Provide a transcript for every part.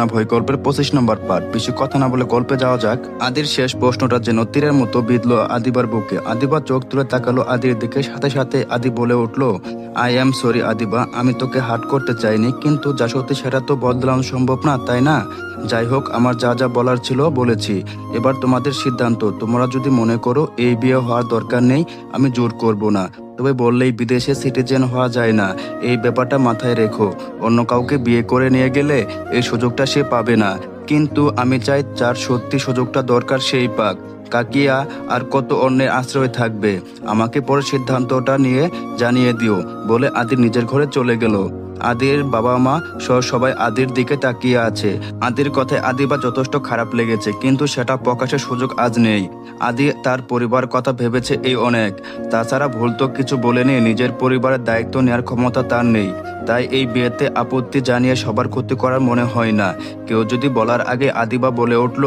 না ভয় গল্পের পঁচিশ নম্বর পার্ট বেশি কথা না বলে গল্পে যাওয়া যাক। আদির শেষ প্রশ্নটা যেন তীরের মতো বিঁধলো আদিবার বুকে। আদিবা চোখ তুলে তাকালো আদির দিকে। সাথে সাথে আদি বলে উঠল আই এম সরি আদিবা। আমি তোকে হার্ট করতে চাইনি, কিন্তু যা সত্যি সেটা তো বদলানো সম্ভব না, তাই না? যাই হোক আমার যা যা বলার ছিল বলেছি। এবার তোমাদের সিদ্ধান্ত। তোমরা যদি মনে করো, এই বিয়ে হওয়ার দরকার নেই, আমি জোর করব না। তবে বললেই বিদেশে সিটিজেন হওয়া যায় না। এই ব্যাপারটা মাথায় রেখো। অন্য কাউকে বিয়ে করে নিয়ে গেলে এই সুযোগটা সে পাবে না। কিন্তু আমি চাই যার সত্যি সুযোগটা দরকার সেই পাক। কাকিয়া, আর কত অন্যের আশ্রয় থাকবে? আমাকে পরে সিদ্ধান্তটা নিয়ে জানিয়ে দিও, বলে আদি নিজের ঘরে চলে গেল। আদির বাবা মা সহ সবাই আদির দিকে তাকিয়ে আছে। আদির কথায় আদি বা যথেষ্ট খারাপ লেগেছে, কিন্তু সেটা প্রকাশের সুযোগ আজ নেই। আদি তার পরিবার কথা ভেবেছে এই অনেক। তাছাড়া ভুল তো কিছু বলেনি, নিজের পরিবারের দায়িত্ব নেওয়ার ক্ষমতা তার নেই। তাই এই বিয়েতে আপত্তি জানিয়ে সবার ক্ষতি করার মনে হয় না। কেউ যদি বলার আগে আদিবা বলে উঠল,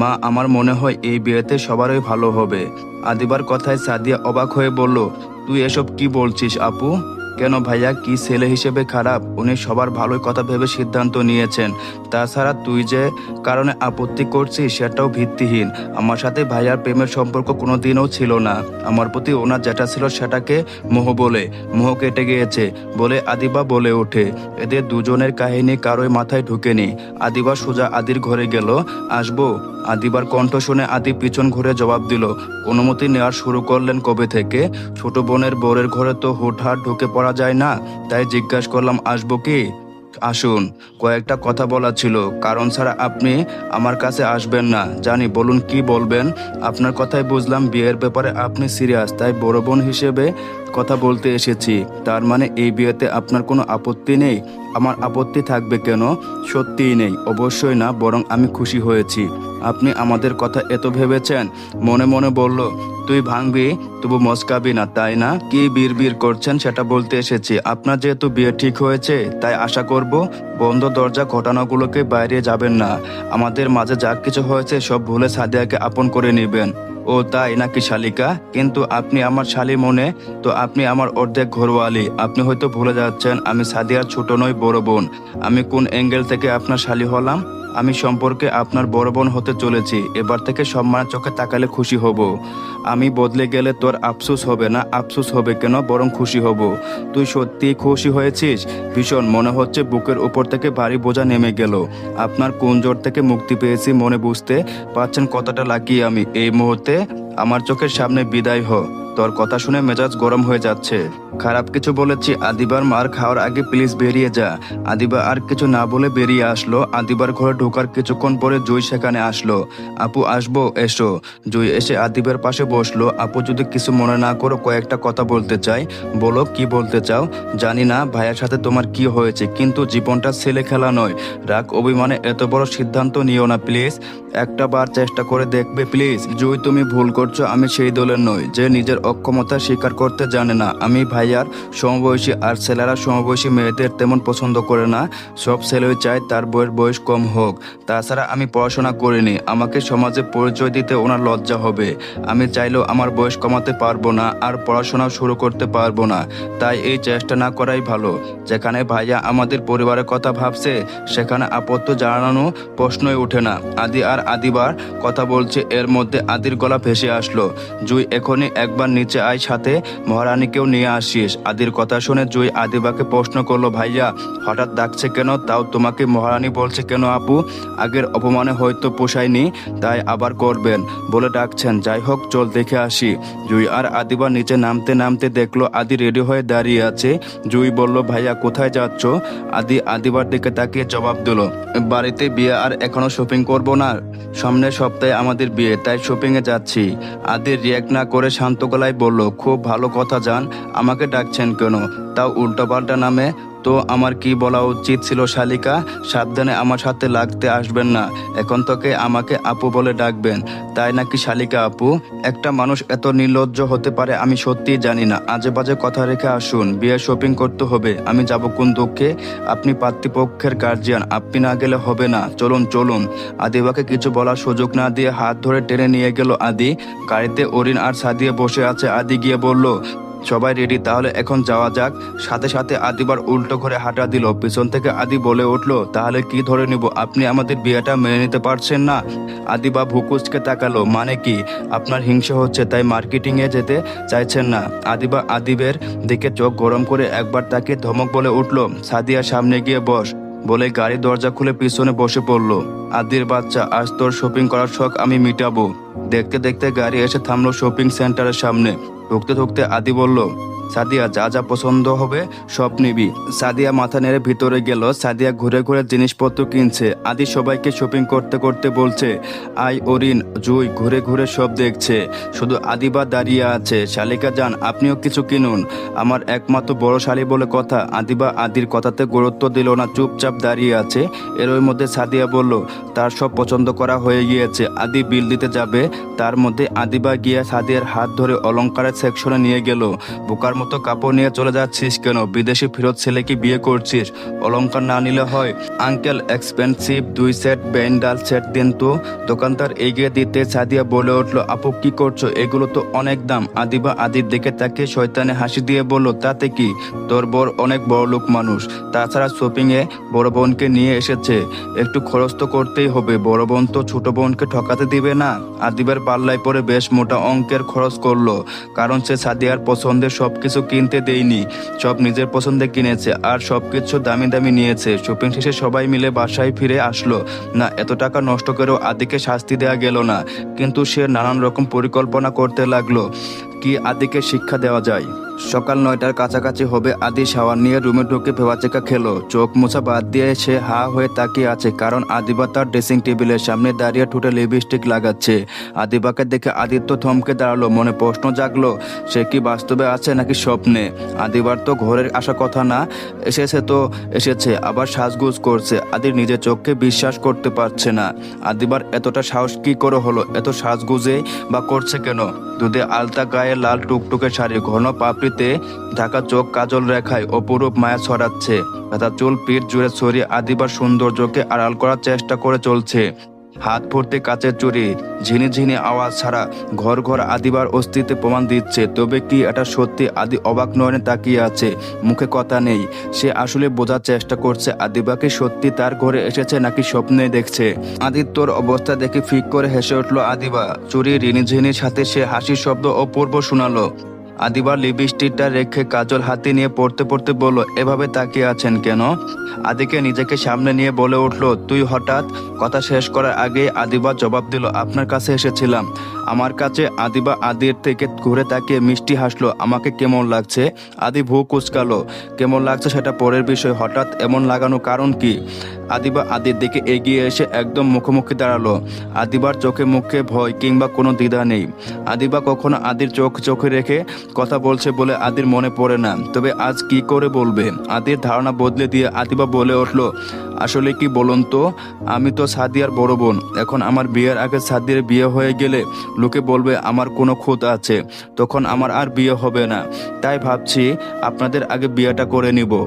মা, আমার মনে হয় এই বিয়েতে সবারই ভালো হবে। আদিবার কথায় সাদিয়া অবাক হয়ে বলল, তুই এসব কি বলছিস আপু? কেন ভাইয়া, কি ছেলে হিসেবে খারাপ? উনি সবার ভালোই কথা ভেবে সিদ্ধান্ত নিয়েছেন। তাছাড়া তুই যে কারণে আপত্তি করছিস, সেটাও ভিত্তিহীন। আমার সাথে ভাইয়ার প্রেমের সম্পর্ক কোনোদিনও ছিল না। আমার প্রতি ওনার যেটা ছিল সেটাকে মোহ বলে, মোহ কেটে গিয়েছে বলে আদিবা বলে ওঠে। এদের দুজনের কাহিনী কারোই মাথায় ঢুকেনি। আদিবা সোজা আদির ঘরে গেল, আসব? আদিবার কণ্ঠ শুনে আদি পিছন ঘুরে জবাব দিল, অনুমতি নেওয়ার শুরু করলেন কবে থেকে? ছোট বোনের বোরের ঘরে তো হুটহাট ঢুকে পড়া যায় না, তাই জিজ্ঞাসা করলাম, আসব কি? আসুন। কয়েকটা কথা বলা ছিল, কারণ ছাড়া আপনি আমার কাছে আসবেন না। জানি, বলুন কি বলবেন? আপনার কথাই বুঝলাম, বিয়ের ব্যাপারে আপনি সিরিয়াস, তাই বড় বোন হিসেবে কথা বলতে এসেছি। তার মানে এই বিয়েতে আপনার কোনো আপত্তি নেই? আমার আপত্তি থাকবে কেন? সত্যিই নেই, অবশ্যই না, বরং আমি খুশি হয়েছি। আপনি আমাদের কথা এত ভেবেছেন? মনে মনে বলল, তুই ভাঙবি, তবু মস্কাবি না, তাই না? কি বীর বীর করছেন সেটা বলতে এসেছি। আপনার যেহেতু বিয়ে ঠিক হয়েছে, তাই আশা করব বন্ধ দরজা ঘটনাগুলোকে বাইরে যাবেন না। আমাদের মাঝে যা কিছু হয়েছে সব ভুলে সাদিয়াকে আপন করে নেবেন। ও তাই নাকি শালিকা? কিন্তু আপনি আমার শালি মনে, তো আপনি আমার অর্ধেক ঘরোয়ালি। আপনি হয়তো ভুলে যাচ্ছেন, আমি সাদিয়ার ছোট নই, বড় বোন। আমি কোন অ্যাঙ্গেল থেকে আপনার শালি হলাম? আমি সম্পর্কে আপনার বড় বোন হতে চলেছি। এবার থেকে সম্মানের চোখে তাকালে খুশি হব। আমি বদলে গেলে তোর আফসোস হবে না, আফসোস হবে কেন? বরং খুশি হব। তুই সত্যি খুশি হয়েছিস? ভীষণ মনে হচ্ছে বুকের উপর থেকে ভারী বোঝা নেমে গেল। আপনার কোন জোর থেকে মুক্তি পেয়েছি মনে বুঝতে পারছেন কতটা লাগিয়ে আমি। এই মুহূর্তে আমার চোখের সামনে বিদায় হ। তোর কথা শুনে মেজাজ গরম হয়ে যাচ্ছে। খারাপ কিছু বলেছি, আদিবার মার খাওয়ার আগে প্লিজ বেরিয়ে যা। আদিবা আর কিছু না বলে বেরিয়ে আসলো। আদিবার ঘরে ঢোকার কিছুক্ষণ পরে জুই সেখানে আসলো। আপু, আসব, এসো। জুই এসে আদিবের পাশে বসল, আপু, যদি কিছু মনে না করো, কয়েকটা কথা বলতে চাই। বলো, কি বলতে চাও? জানি না ভাইয়ের সাথে তোমার কি হয়েছে, কিন্তু জীবনটা ছেলে খেলা নয়। রাগ, অভিমানে এত বড় সিদ্ধান্ত নিও না, প্লিজ। একটা বার চেষ্টা করে দেখবে, প্লিজ। জুই তুমি ভুল করছ, আমি সেই দলের নই, যে নিজের অক্ষমতা স্বীকার করতে জানে না। আমি ভাইয়ার সমবয়সী আর ছেলেরা সমবয়সী মেয়েদের তেমন পছন্দ করে না। সব ছেলেই চায় তার বইয়ের বয়স কম হোক। তাছাড়া আমি পড়াশোনা করিনি। আমাকে সমাজে পরিচয় দিতে ওনার লজ্জা হবে। আমি চাইলেও আমার বয়স কমাতে পারব না আর পড়াশোনাও শুরু করতে পারব না। তাই এই চেষ্টা না করাই ভালো। যেখানে ভাইয়া আমাদের পরিবারের কথা ভাবছে, সেখানে আপত্ত জানানো প্রশ্নই ওঠে না। আদি আর আদিবার কথা বলছে, এর মধ্যে আদির গলা ভেসে আসলো। জুই, এখনই একবার নিচে আয় সাথে মহারানীকেও নিয়ে আসিস। আদির কথা শুনে জুই আদিবাকে প্রশ্ন করল, ভাইয়া, হঠাৎ ডাকছে কেন? তাও তোমাকে মহারানী বলছে কেন আপু? আগের অপমানে হয়তো পোষায়নি, তাই আবার করবেন। বলে ডাকছেন। যাই হোক চল দেখে আসি। জুই আর আদিবা নিচে নামতে নামতে দেখল আদি রেডি হয়ে দাঁড়িয়ে আছে। জুই বলল, ভাইয়া, কোথায় যাচ্ছ? আদি আদিবার দিকে তাকিয়ে জবাব দিল, বাড়িতে বিয়ে আর এখনও শপিং করব না। সামনের সপ্তাহে আমাদের বিয়ে, তাই শপিং এ যাচ্ছি। আদি রিয়াক্ট না করে শান্ত গলায় বলল, খুব ভালো কথা জান, আমাকে ডাকছেন কেন? তাও উল্টোপাল্টা নামে তো আমার কি বলা উচিত ছিল শালিকা? সাবধানে আমার সাথে লাগতে আসবেন না। এখন তোকে আমাকে আপু বলে ডাকবেন। তাই নাকি শালিকা আপু? একটা মানুষ এত নির্লজ্জ হতে পারে আমি সত্যিই জানি না। আজে বাজে কথা রেখে আসুন। বিয়ে শপিং করতে হবে। আমি যাব কোন দুঃখে? আপনি পাতৃপক্ষের গার্জিয়ান আপনি না গেলে হবে না। চলুন চলুন। আদিবাকে কিছু বলার সুযোগ না দিয়ে হাত ধরে টেনে নিয়ে গেল আদি। গাড়িতে অরিন আর সাদিয়ে বসে আছে। আদি গিয়ে বলল সবাই রেডি তাহলে এখন যাওয়া যাক। সাথে সাথে আদিবার উল্টো করে হাঁটা দিল। পিছন থেকে আদি বলে উঠল, তাহলে কি ধরে নিব? আপনি আমাদের বিয়েটা মেনে নিতে পারছেন না? আদিবা ভুকুচকে তাকালো মানে কি? আপনার হিংসা হচ্ছে, তাই মার্কেটিং এ যেতে চাইছেন না? আদিবা আদিবের দিকে চোখ গরম করে একবার তাকে ধমক বলে উঠল, সাদিয়া, সামনে গিয়ে বস। বলে গাড়ি দরজা খুলে পিছনে বসে পড়ল। আদির বাচ্চা, আজ তোর শপিং করার শখ আমি মিটাবো। দেখতে দেখতে গাড়ি এসে থামলো শপিং সেন্টারের সামনে। ঢুকতে ঢুকতে আদি বলল সাদিয়া যা যা পছন্দ হবে সব নিবি। সাদিয়া মাথা নেড়ে ভিতরে গেল, সাদিয়া ঘুরে ঘুরে জিনিসপত্র কিনছে। আদি সবাইকে শপিং করতে করতে বলছে আই অরিন, জুই ঘুরে ঘুরে সব দেখছে। শুধু আদিবা দাঁড়িয়ে আছে। শালিকা যান আপনিও কিছু কিনুন। আমার একমাত্র বড় শালি বলে কথা। আদিবা আদির কথাতে গুরুত্ব দিল না, চুপচাপ দাঁড়িয়ে আছে। এর ওই মধ্যে সাদিয়া বলল, তার সব পছন্দ করা হয়ে গিয়েছে। আদি বিল দিতে যাবে। তার মধ্যে আদিবা গিয়ে সাদিয়ার হাত ধরে অলংকারের সেকশনে নিয়ে গেল। বোকার মতো কাপড় নিয়ে চলে যাচ্ছিস কেন? বিদেশি ফেরত ছেলেকে বিয়ে করছিস? অলঙ্কার না নিলে হয়। আঙ্কেল এক্সপেন্সিভ দুই সেট ব্যান্ডাল সেট দিন তো। দোকানদার এগিয়ে দিতে সাদিয়া বলে উঠল, আপু, কি করছ? এগুলো তো অনেক দাম। আদিবা আদির দিকে তাকে শয়তানে হাসি দিয়ে বলল, তাতে কি? তোর বর অনেক বড় লোক মানুষ। তাছাড়া শপিংয়ে বড় বোনকে নিয়ে এসেছে। একটু খরচ তো করতেই হবে। বড় বোন তো ছোট বোনকে ঠকাতে দিবে না। আদিবার পাল্লায় পরে বেশ মোটা অঙ্কের খরচ করল, কারণ সে সাদিয়ার পছন্দের সবকিছু কিনতে দেয়নি সব নিজের পছন্দে কিনেছে আর সব কিছু দামি দামি নিয়েছে। শপিং শেষে সবাই মিলে বাসায় ফিরে আসলো। না, এত টাকা নষ্ট করেও আদিকে শাস্তি দেওয়া গেল না। কিন্তু সে নানান রকম পরিকল্পনা করতে লাগল। কি আদিকে শিক্ষা দেওয়া যায়? সকাল নয়টার কাছাকাছি হবে আদি শাওয়ার নিয়ে রুমে ঢুকে ভেবাচেকা খেলো। চোখ মোছা বাদ দিয়ে সে হা হয়ে তাকিয়ে আছে, কারণ আদিবা তার ড্রেসিং টেবিলের সামনে দাঁড়িয়ে ঠোঁটে লিপস্টিক লাগাচ্ছে। আদিবাকে দেখে আদিত্য থমকে দাঁড়াল, মনে প্রশ্ন জাগলো, সে কি বাস্তবে আছে নাকি স্বপ্নে? আদিবার তো ঘরের আসা কথা না, এসেছে তো, এসেছে, আবার সাজগুজ করছে, আদি নিজের চোখকে বিশ্বাস করতে পারছে না। আদিবার এতটা সাহস কি করে হলো, এত সাজগুজে বা করছে কেন? দুধে আলতা গায়ে লাল টুকটুকে শাড়ি, ঘন পাপড়িতে ঢাকা চোখ কাজল রেখায় অপরূপ মায়া ছড়াচ্ছে তার চুল পিঠ জুড়ে ছড়িয়ে আদিবার সৌন্দর্যকে আড়াল করার চেষ্টা করে চলছে। হাত ভর্তি কাচের চুরি ঝিনি ঝিনি আওয়াজ ছাড়া ঘর ঘর আদিবার অস্তিত্বে প্রমাণ দিচ্ছে, তবে কি এটা সত্যি? আদি অবাক নয়নে তাকিয়ে আছে, মুখে কথা নেই। সে আসলে বোঝার চেষ্টা করছে আদিবাকে সত্যি তার ঘরে এসেছে নাকি স্বপ্নে দেখছে? আদিত্যর অবস্থা দেখে ফিক করে হেসে উঠল আদিবা। চুরি রিনি ঝিনির সাথে সে হাসির শব্দ অপূর্ব শোনালো। আদিবার লিপস্টিকটা রেখে কাজল হাতে নিয়ে পড়তে পড়তে বলল, এভাবে তাকিয়ে আছেন কেন? আদিকে নিজেকে সামনে নিয়ে বলে উঠল, তুই হঠাৎ কথা শেষ করার আগে আদিবা জবাব দিল, আপনার কাছে এসেছিলাম। আমার কাছে আদিবা আদির থেকে ঘুরে তাকিয়ে মিষ্টি হাসলো, আমাকে কেমন লাগছে? আদি ভু কুচকালো, কেমন লাগছে সেটা পরের বিষয়, হঠাৎ এমন লাগানো কারণ কি? আদিবা আদির দিকে এগিয়ে এসে একদম মুখোমুখি দাঁড়াল, আদিবার চোখে মুখে ভয় কিংবা কোনো দ্বিধা নেই। আদিবা কখনো আদির চোখ চোখে রেখে কথা বলছে বলে আদির মনে পড়ে না, তবে আজ কি করে বলবে? আদির ধারণা বদলে দিয়ে আদিবা বলে উঠল আসলে কি বলুন তো? আমি তো সাদিয়ার বড় বোন। এখন আমার বিয়ের আগে সাদিয়ার বিয়ে হয়ে গেলে লোকে বলবে, আমার কোনো খুঁত আছে। তখন আমার আর বিয়ে হবে না। তাই ভাবছি আপনাদের আগে বিয়েটা করে নিব।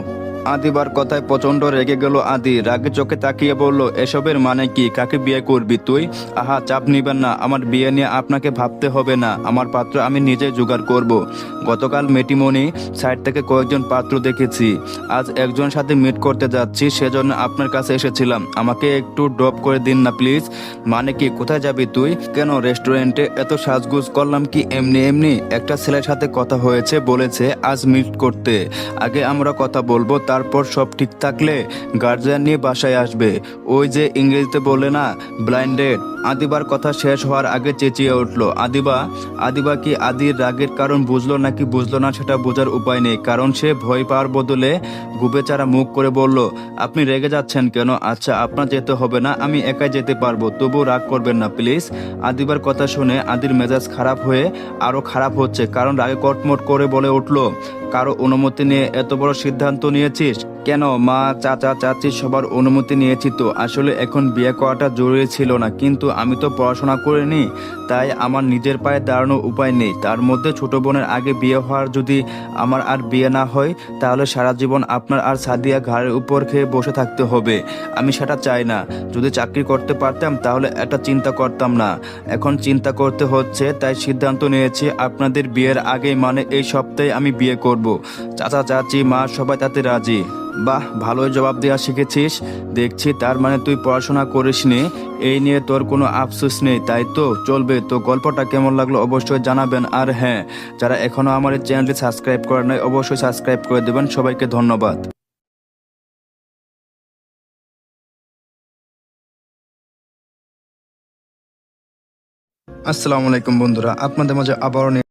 আদিবার কথায় প্রচণ্ড রেগে গেল আদি। রাগে চোখে তাকিয়ে বলল, এসবের মানে কি? কাকে বিয়ে করবি তুই? আহা, চাপ নিবেন না। আমার বিয়ে নিয়ে আপনাকে ভাবতে হবে না। আমার পাত্র আমি নিজে জোগাড় করব। গতকাল মেটিমনি সাইড থেকে কয়েকজন পাত্র দেখেছি। আজ একজন সাথে মিট করতে যাচ্ছি, সেজন্য আপনার কাছে এসেছিলাম। আমাকে একটু ড্রপ করে দিন না, প্লিজ। মানে কি, কোথায় যাবি তুই? কেন রেস্টুরেন্টে এত সাজগুজ করলাম কি এমনি এমনি? একটা ছেলের সাথে কথা হয়েছে, বলেছে আজ মিট করতে। আগে আমরা কথা বলব তারপর সব ঠিক থাকলে গার্জিয়ান নিয়ে বাসায় আসবে। ওই যে ইংরেজিতে বলে না ব্লাইন্ডেড আদিবার কথা শেষ হওয়ার আগে চেঁচিয়ে উঠল, আদিবা আদিবা কি আদির রাগের কারণ বুঝলো নাকি বুঝলো না সেটা বোঝার উপায় নেই। কারণ সে ভয় পাওয়ার বদলে গুবেচারা মুখ করে বলল, আপনি রেগে যাচ্ছেন কেন? আচ্ছা আপনার যেতে হবে না, আমি একাই যেতে পারব। তবু রাগ করবেন না, প্লিজ। আদিবার কথা শুনে আদির মেজাজ খারাপ হয়ে আরও খারাপ হচ্ছে, কারণ রাগে কটমট করে বলে উঠল, কারও অনুমতি নিয়ে এত বড় সিদ্ধান্ত নিয়েছিস? কেন? মা, চাচা, চাচি সবার অনুমতি নিয়েছি তো। আসলে এখন বিয়ে করাটা জরুরি ছিল না, কিন্তু আমি তো পড়াশোনা করিনি, তাই আমার নিজের পায়ে দাঁড়ানোর উপায় নেই। তার মধ্যে ছোট বোনের আগে বিয়ে হওয়ার যদি আমার আর বিয়ে না হয়, তাহলে সারা জীবন আপনার আর সাদিয়া ঘাড়ের উপর খেয়ে বসে থাকতে হবে। আমি সেটা চাই না। যদি চাকরি করতে পারতাম, তাহলে এটা চিন্তা করতাম না। এখন চিন্তা করতে হচ্ছে, তাই সিদ্ধান্ত নিয়েছি, আপনাদের বিয়ের আগে মানে এই সপ্তাহে আমি বিয়ে করব। চাচা, চাচি, মা সবাই তাতে রাজি। বাহ, ভালোই জবাব দেওয়া শিখেছিস। দেখছি তার মানে তুই পড়াশোনা করিসনি এই নিয়ে তোর কোনো আফসোস নেই, তাই তো? চলবে, তো গল্পটা কেমন লাগল অবশ্যই জানাবেন। আর হ্যাঁ যারা এখনও আমার এই চ্যানেলটি সাবস্ক্রাইব করে নাই, অবশ্যই সাবস্ক্রাইব করে দেবেন। সবাইকে ধন্যবাদ। আসসালামু আলাইকুম বন্ধুরা, আপনাদের মাঝে আবারও